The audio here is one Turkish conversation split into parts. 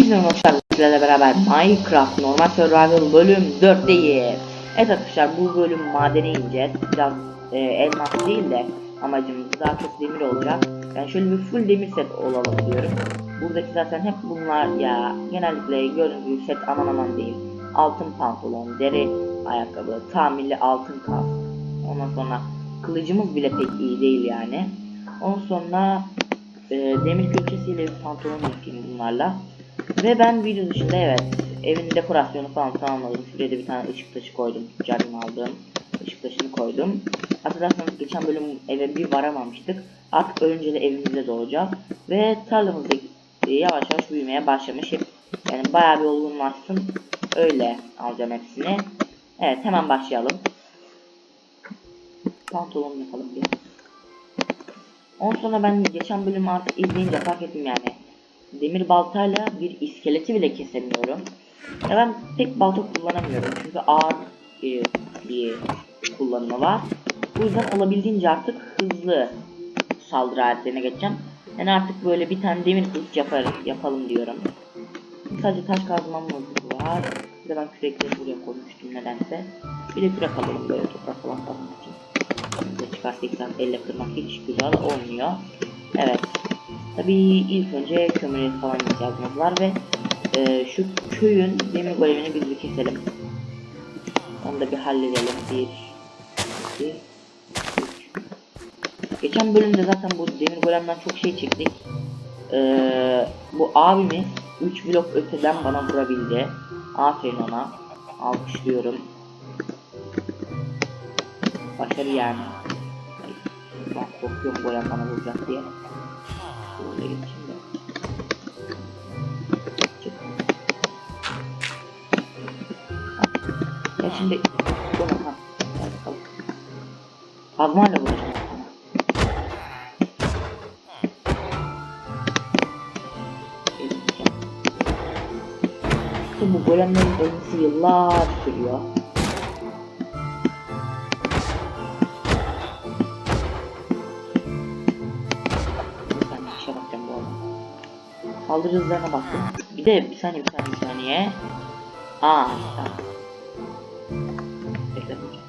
Hepinize arkadaşlar sizlerle beraber Minecraft Normal Survival bölüm 4'teyiz. Evet arkadaşlar bu bölüm madene ineceğiz. Biraz e, elmas değil de amacımız daha çok demir olacak. Yani şöyle bir full demir set olalım diyorum. Buradaki zaten hep bunlar ya. Genellikle gördüğünüz set aman aman değil. Altın pantolon, deri ayakkabı, tamirli altın kask. Ondan sonra kılıcımız bile pek iyi değil yani. Ondan sonra e, demir külçesiyle bir pantolon yapayım bunlarla. Ve ben video dışında evet evin dekorasyonu falan tamamladım. Şuraya da bir tane ışık taşı koydum. Tüccardan aldığım ışık taşını koydum. Hatırlarsanız geçen bölüm eve bir varamamıştık. Artık ölünce de evimizde doğacağız. Ve tarlamız da yavaş yavaş büyümeye başlamış. Yani bayağı bir olgunlaşsın. Öyle alacağım hepsini. Evet hemen başlayalım. Pantolon yapalım bir. Ondan sonra ben geçen bölümü artık izleyince fark ettim yani. Demir baltayla bir iskeleti bile kesemiyorum. Ya ben pek balta kullanamıyorum çünkü ağır e, bir kullanımı var. Bu yüzden olabildiğince artık hızlı saldırı aletlerine geçeceğim. Yani artık böyle bir tane demir kılıç yapar, yapalım diyorum. Sadece taş kazmamız var. Bir de ben kürekleri buraya koymuştum nedense. Bir de kürek alalım böyle toprak falan kazmak için. Bize çıkar 80 elle kırmak hiç güzel olmuyor. Evet. Tabii ilk önce kömüre falan ihtiyacımız var ve e, şu köyün demir golemini biz bir keselim. Onu da bir halledelim. Bir, iki, üç. Geçen bölümde zaten bu demir golemden çok şey çektik. Ee, bu abimiz 3 blok öteden bana vurabildi. Aferin ona. Alkışlıyorum. Başarı yani. Ben korkuyorum golem bana vuracak diye. Şöyle geçeyim de. Ya şimdi bunu ha. Hadi bakalım. Kazmayla vuracağım bu golemlerin ölmesi yıllar sürüyor. Saldırı hızlarına baktım. Bir de bir saniye bir saniye bir saniye. Aa tamam. Bekle hocam.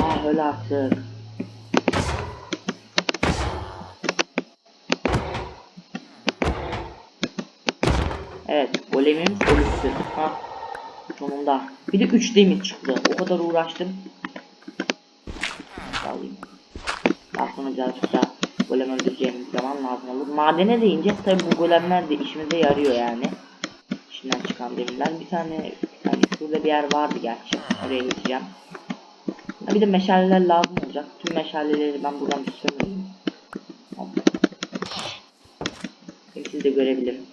Aa öyle artık. Sonunda. Bir de 3 demir çıktı. O kadar uğraştım. Alayım. Daha sonra birazcık daha golem öldüreceğimiz zaman lazım olur. Madene de ineceğiz. Tabi bu golemler de işimize yarıyor yani. İçinden çıkan demirler. Bir tane hani şurada bir yer vardı gerçi. Oraya geçeceğim. Ha, bir de meşaleler lazım olacak. Tüm meşaleleri ben buradan. Hop. Hem siz de görebilirim.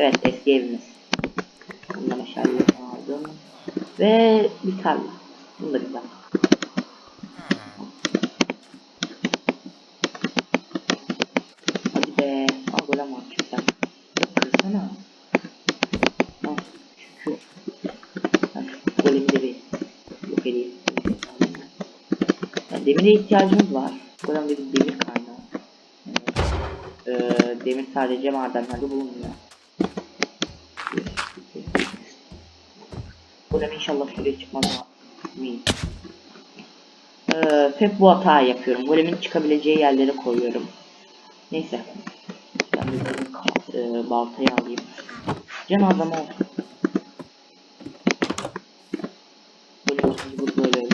Evet eski evimiz. Bunda meşaleleri aldım. Ve bir tarla. Bunu da dakika. Hadi be. Al golem var sen. Kırsana. Al. Şu golemi de bir yok edeyim. Demire ihtiyacımız var. Golem de bir demir kaynağı. Yani, ee, demir sadece madenlerde bulunmuyor. Golem inşallah şuraya çıkmaz ama. Min. Ee, hep bu hatayı yapıyorum. Golemin çıkabileceği yerlere koyuyorum. Neyse. Ben de kapat, e, baltayı alayım. Cenazem olsun. Böyle böyle.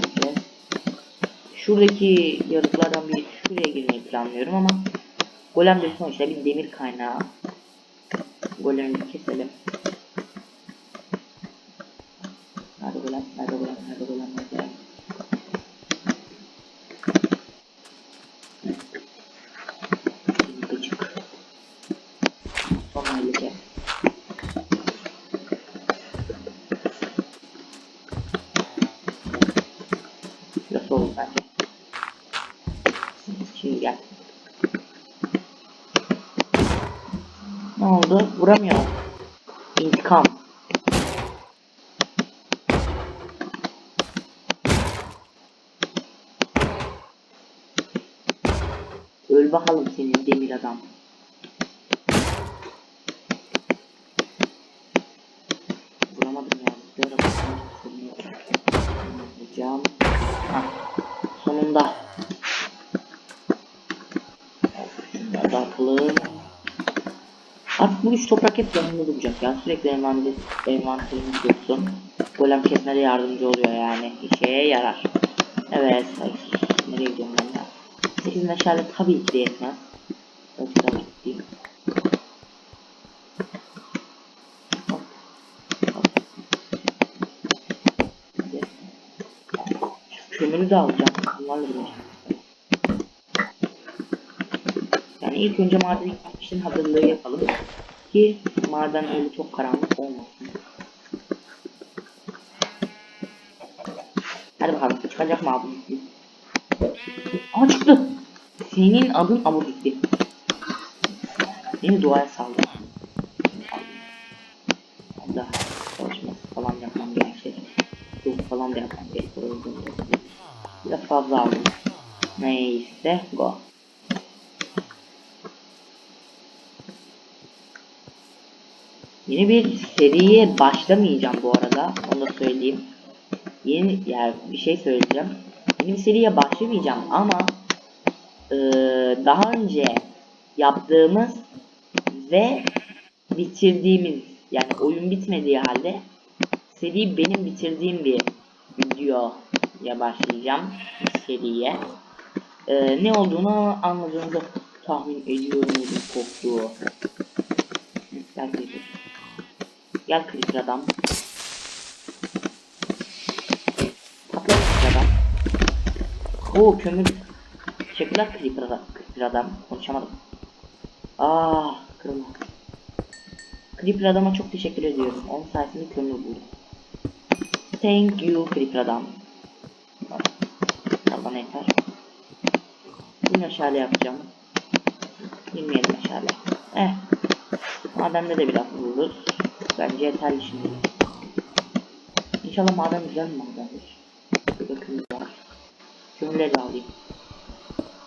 Şuradaki yarıklardan biri şuraya girmeyi planlıyorum ama Golem de sonuçta bir demir kaynağı. Golemi bir keselim. Nerede golem? Nerede golem? Nerede golem? Nerede? Gel. Ne oldu? Vuramıyor. İntikam. Öl bakalım senin demir adam. Vuramadım ya. Böyle bakmaya çalışıyorum. Vuracağım. Hah. Sonunda. Şunları da atalım. Artık bu üç toprak hep yanımda duracak ya. Sürekli envanter, envanterimiz dursun. Golem kesmede yardımcı oluyor yani. İşe yarar. Evet. Ay, nereye gidiyorum ben ya? 8 meşale tabii ki de yetmez. Evet. Şu kömürü de alacağım. Bunlarla uğraşacağım. Yani ilk önce maden için hazırlığı yapalım. Ki maden öyle çok karanlık olmasın. Hadi bakalım çıkacak mı abi? Aa çıktı. Senin adın Abu Dikti. Beni duaya saldı. Daha çalışması falan yapmam gerekecek. Yok falan da yapmam gerekecek. Biraz fazla aldım. Neyse go. Yeni bir seriye başlamayacağım bu arada. Onu da söyleyeyim. Yeni yani bir şey söyleyeceğim. Yeni bir seriye başlamayacağım ama eee, daha önce yaptığımız ve bitirdiğimiz yani oyun bitmediği halde seri benim bitirdiğim bir videoya başlayacağım seriye. Eee, ne olduğunu anladığınızı tahmin ediyorum ödüm koptu. Gel Creeper. Adam. Patla Creeper adam. Oo kömür. Teşekkürler Creeper adam. Creeper adam. Konuşamadım. Ah kırılma. Creeper adama çok teşekkür ediyorum. Onun sayesinde kömür buldum. Thank you Creeper adam. Bana yeter. Bir meşale yapacağım. Bilmeyelim meşale. Eh. Madende de biraz buluruz. Bence yeterli şimdi. İnşallah maden güzel bir madendir. Bakın var. Kömürleri de alayım.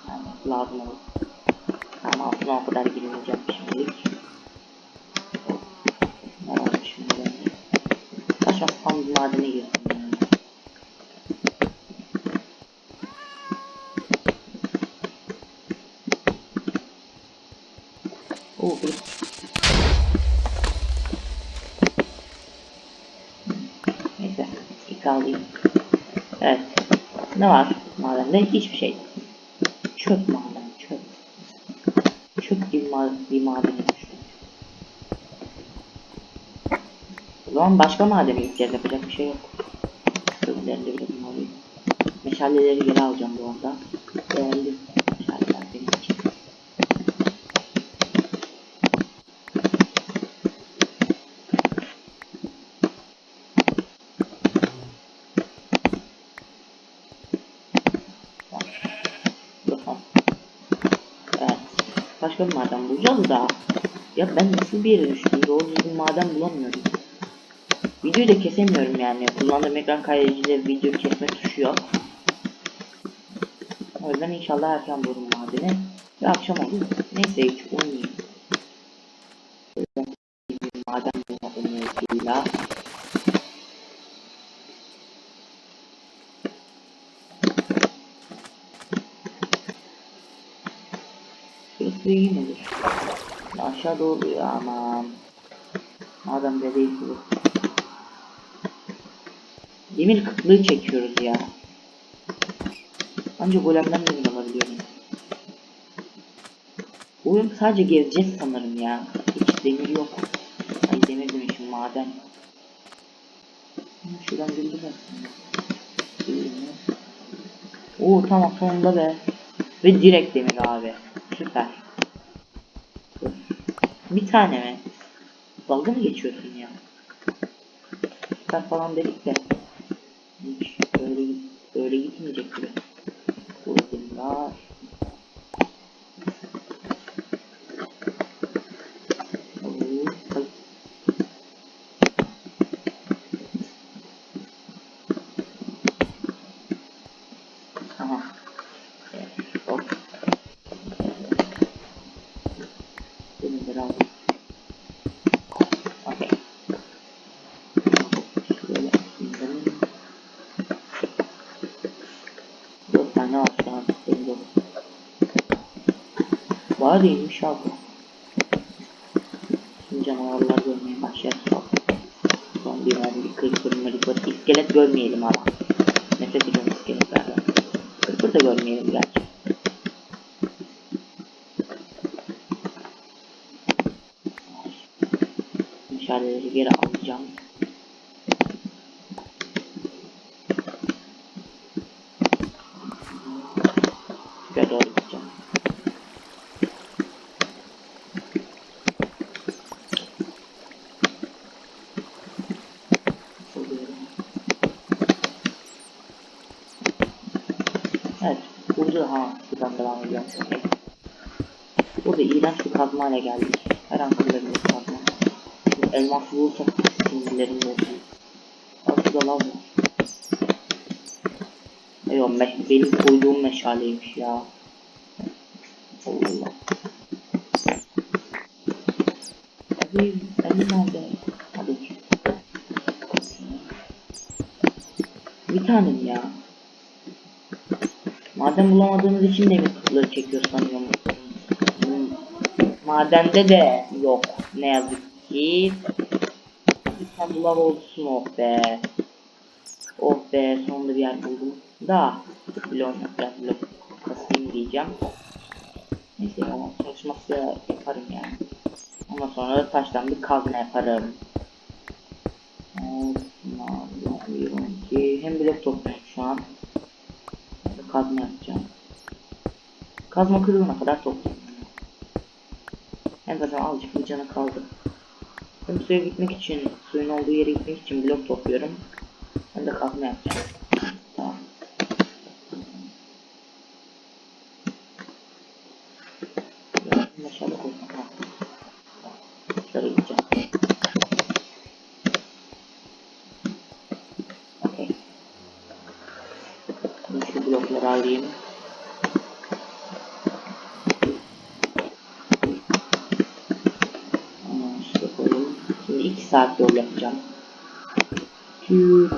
Yani lazım olur. Ama altına o kadar girmeyeceğim şimdilik. Ne olmuş şimdi? Saçma sapan bir madene girdim yani. Oo, Neyse. İlk alayım. Evet. Ne var madende? Hiçbir şey. Çöp maden. Çöp. Çöp gibi ma bir maden. O zaman başka madene gideceğiz. Yapacak bir şey yok. Sözlerinde bile bulmalıyım. Meşaleleri geri alacağım bu arada. Değerli meşaleler benim için. Bakalım. Evet. Başka bir maden bulacağız da. Ya ben nasıl bir yere düştüm? Doğru düzgün maden bulamıyorum. Videoyu da kesemiyorum yani. Kullandığım ekran kaydedicide video kesme tuşu yok. O yüzden inşallah erken bulurum madeni. Ve akşam oluyor. Neyse hiç uyumayayım. Şurası iyi midir? Aşağı doğru ya aman. Madem de değil bu. Demir kıtlığı çekiyoruz ya. Ancak golemden demir alabiliyorum. Oyun sadece gezeceğiz sanırım ya. Hiç demir yok. Ay demir demişim maden. Şuradan güldüm aslında. Oo tamam sonunda be. Ve direkt demir abi. Süper. Bir tane mi? Dalga mı geçiyorsun ya? Süper falan dedik de. Hiç öyle, öyle böyle gitmeyecek gibi. Burada var. Oo, ay. Tamam. Evet, hop. Demirleri aldım. Okey. Şöyle indireyim. Dört tane var şu an. Benim Var değilmiş abi. Şimdi canavarlar görmeye başlarız abi. Son bir creeper mırıkır. İskelet görmeyelim ama. Nefret ediyorum iskeletlerden. Creeper da görmeyelim gerçi. Meşaleleri geri alacağım. Şuraya doğru gideceğim. Buluyorum. Evet, burada ha, buradan devam ediyorum. Okay. Burada bir kazmayla geldik. Her an kırılabilir kazma. Şimdi elmas bulursak sinirlerim bozulur. Bak şurada lav var. Me benim koyduğum meşaleymiş ya. Allah. Abi elim nerede? Hadi. Bir tanem ya. Maden bulamadığımız için de mi kutları çekiyor sanıyorum. Madende de yok. Ne yazık ki. Tane bulam olsun oh be. Oh be sonunda bir yer buldum. Da. Blok biraz blok kasayım diyeceğim. Neyse ama çalışması yaparım yani. Ondan sonra da taştan bir kazma yaparım. Ki hem blok topluyorum şu an. Kazma yapacağım. Kazma kırılana kadar topluyorum. Zaten azıcık bir canı kaldı. Hem suya gitmek için, suyun olduğu yere gitmek için blok topluyorum. Hem de kazma yapacağım. Tamam. Biraz meşale koydum. Ha. Şöyle gideceğim. Okey. Şimdi şu blokları alayım. Hemen işte koyayım. Şimdi 2 saat yol yapacağım. 2000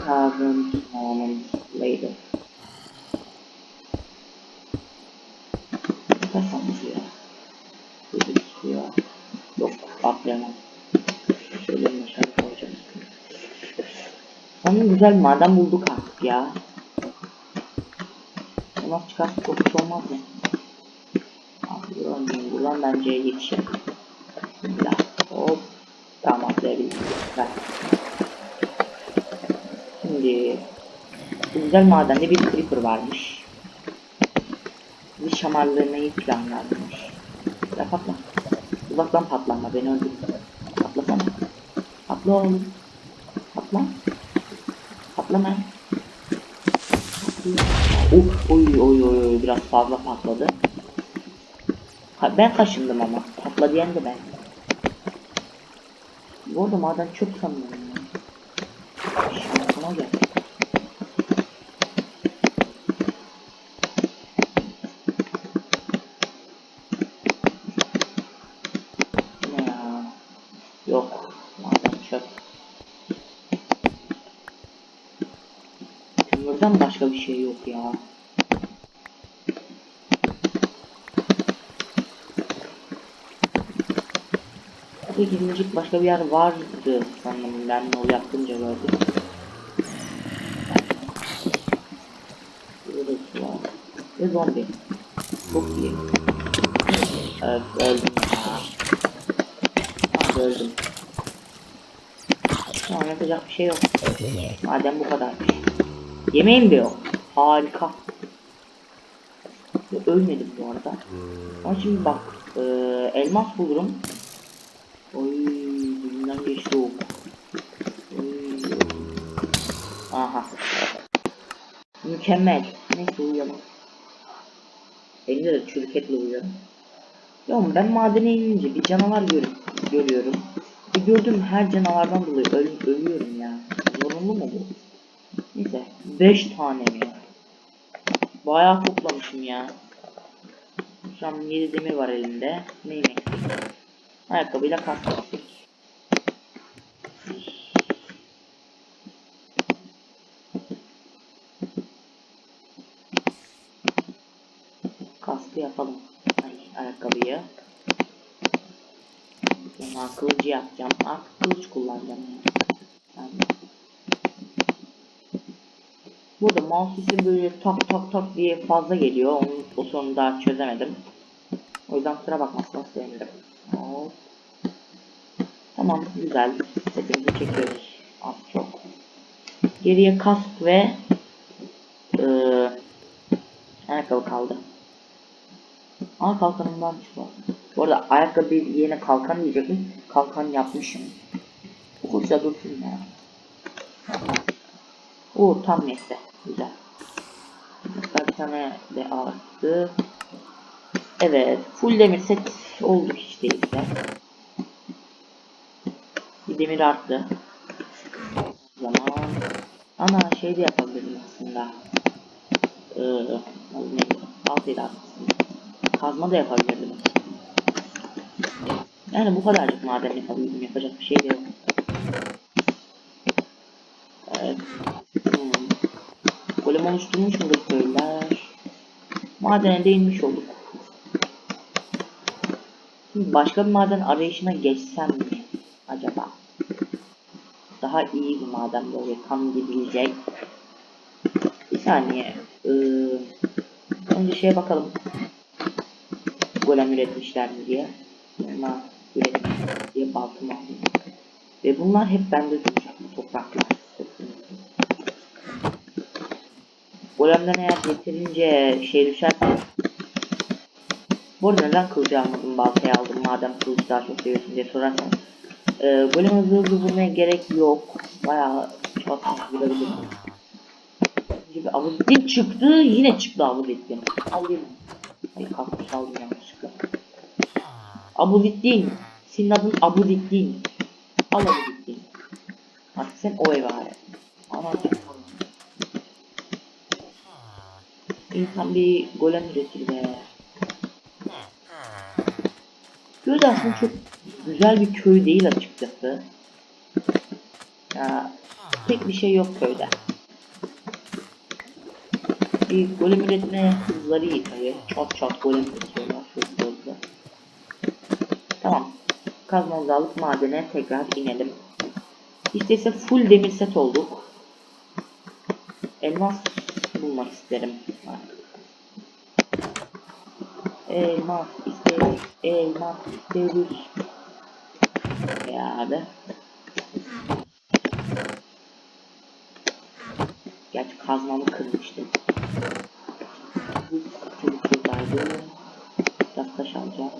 moments later. Sanmış ya? Böyle ya. Yok atlayamam. Şöyle meşale koyacağım. Sanırım güzel maden bulduk artık ya. Nasıl çıkarsa çok hiç olmaz mı? Abi buradan, buradan bence yetişir. Atlayabildim. Ver. Şimdi bu güzel madende bir creeper varmış. Bir şamarlamayı planlarmış. Ya patla. Uzaktan patlanma beni öldür. Patlasana. Patla oğlum. Patla. Patlama. Of oy oy oy oy biraz fazla patladı. Ben kaşındım ama. Patla diyen de ben. Bu arada maden çok sanıyorum ya. Şansıma? Yok. Maden çöp. Kömürden başka bir şey yok ya. Burada gidecek başka bir yer vardı sanırım ben yol yapınca gördüm. Burada su var. Zombi. Çok iyi. Evet öldüm. Ah öldüm. Tamam yapacak bir şey yok. Madem bu kadarmış. Yemeğim de yok. Harika. Ölmedim bu arada. Ama şimdi bak. E, elmas bulurum. Oy, dibinden geçti o. Oy. Aha. Mükemmel. Neyse uyuyalım. Elimde de çürük etle uyuyorum. Ya ben madene inince bir canavar gör görüyorum. Ve gördüğüm her canavardan dolayı öl ölüyorum ya. Zorunlu mu bu? Neyse. 5 tane mi? Bayağı toplamışım ya. Şu an 7 demir var elimde. Neyim eksik? Ayakkabıyla eksik. Kaskı yapalım. Ay, ayakkabıyı. Sonra kılıcı yapacağım. Artık kılıç kullanacağım. Yani. Burada mouse böyle tak tak tak diye fazla geliyor. Onu, o sorunu daha çözemedim. O yüzden kusura bakmazsanız sevinirim. Hop. Tamam güzel. Setimizi çekiyoruz. Az çok. Geriye kask ve eee ayakkabı kaldı. Aa kalkanım varmış bu. Bu arada ayakkabı yerine kalkan diyecektim. Kalkan yapmışım. Okulsa dursun ya. Oo tam neyse. Güzel. Hatta bir tane de arttı. Evet. Full demir set olduk hiç değilse. Bir demir arttı. Zaman ana şey de yapabilirim aslında. Ee, neydi? Altıyla aslında. Kazma da yapabilirdim. Yani bu kadarcık maden yapabildim. Yapacak bir şey de yok. Evet. Hmm. Golem oluşturmuş mudur köylüler? Madene değinmiş olduk. Başka bir maden arayışına geçsem mi acaba? Daha iyi bir maden böyle tam gidilecek. Bir saniye. Ee, önce şeye bakalım. Golem üretmişler mi diye. Bunlar üretmişler diye baltım aldım. Ve bunlar hep bende duracak bu topraklar. Golemden eğer yeterince şey düşerse bu neden kılıcı almadım baltayı aldım madem kılıcı daha çok seviyorsun diye sorarsanız ee, golem hızlı hızlı vurmaya gerek yok. Bayağı çok hızlı vurabilirim. Gibi Abuzettin çıktı yine çıktı Abuzettin alayım. Hayır kalkmış aldım yanlışlıkla. Abuzettin senin adın Abuzettin al Abuzettin artık sen o eve hayat. Aman İnsan bir golem üretir be. Köy de aslında çok güzel bir köy değil açıkçası. Ya pek bir şey yok köyde. Bir golem üretme hızları iyi. Çat çat golem üretiyorlar çok hızlı. Tamam. Kazmamızı alıp madene tekrar inelim. İşte ise full demir set olduk. Elmas bulmak isterim. Elmas isteriz. Elmas isteriz. Ya abi. Gerçi kazmamı kırmıştım. Çubuk buradaydı. Biraz taş alacağım.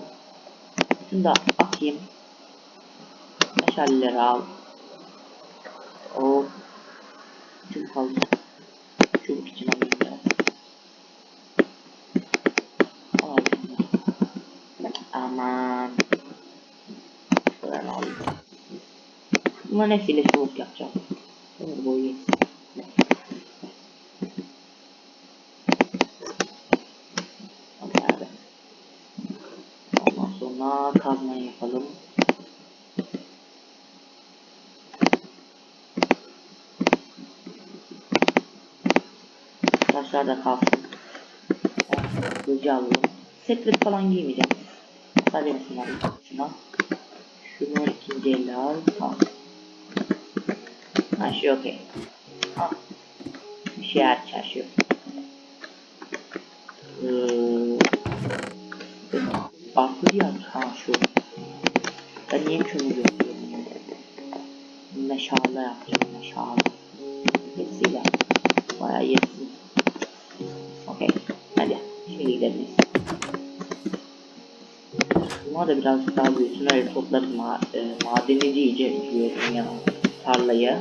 Şunu da atayım. Meşaleleri al. O çubuk alacağım. Çubuk için alayım biraz. Alayım. Aman. Şuradan alayım. Bunların hepsiyle çubuk yapacağım. Ömür boyu yetsin. Ondan sonra kazma yapalım. Taşlar da kalsın. Kılıcı alalım. Setlet falan giymeyeceğim. Sadece şunları şuna. Elle al. Her şey okey. Al. Bir şey hariç her şey yok. Ee, farklı bir. Ha şu. Ben niye kömür yapıyorum? Meşale yapacağım. Meşale. Da birazcık daha büyüsün. Öyle toplarız ma e, madenici iyice ya tarlayı.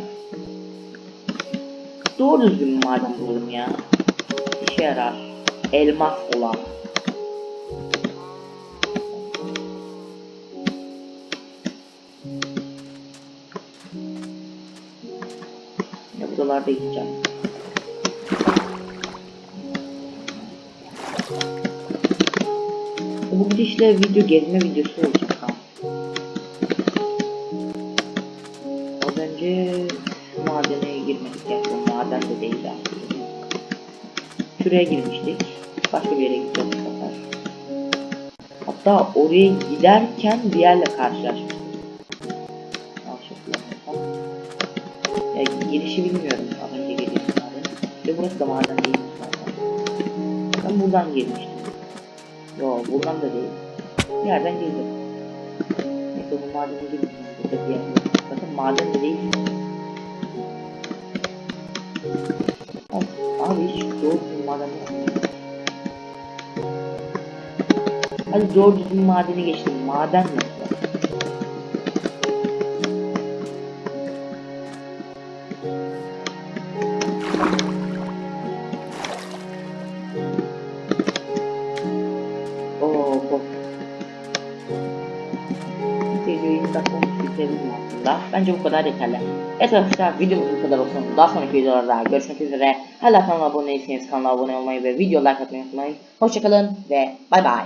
doğru düzgün maden bulalım ya. İşe yarar. Elmas olan. Ya buralarda gideceğim. Bu gidişle video gezme videosu olacak ha. Az önce madene girmedik ya. Bu maden de değil aslında. Şuraya girmiştik. Başka bir yere gideceğiz bu sefer. Hatta oraya giderken bir yerle karşılaşmıştık. Ya girişi bilmiyorum az önce girdiğim maden. Ve burası da maden değil. Ben buradan girmiştim. Buradan da değil. Bir yerden girdim. Neyse bu madene girmiştim. Burada yok. Bakın maden de değil. Abi hiç doğru düzgün maden yok. Hadi doğru düzgün madeni geçtim. Maden nasıl? Bence bu kadar yeterli. Evet arkadaşlar videomuz bu kadar olsun. Daha sonraki videolarda görüşmek üzere. Hala kanala abone değilseniz kanala abone olmayı ve video like atmayı unutmayın. Hoşçakalın ve bay bay.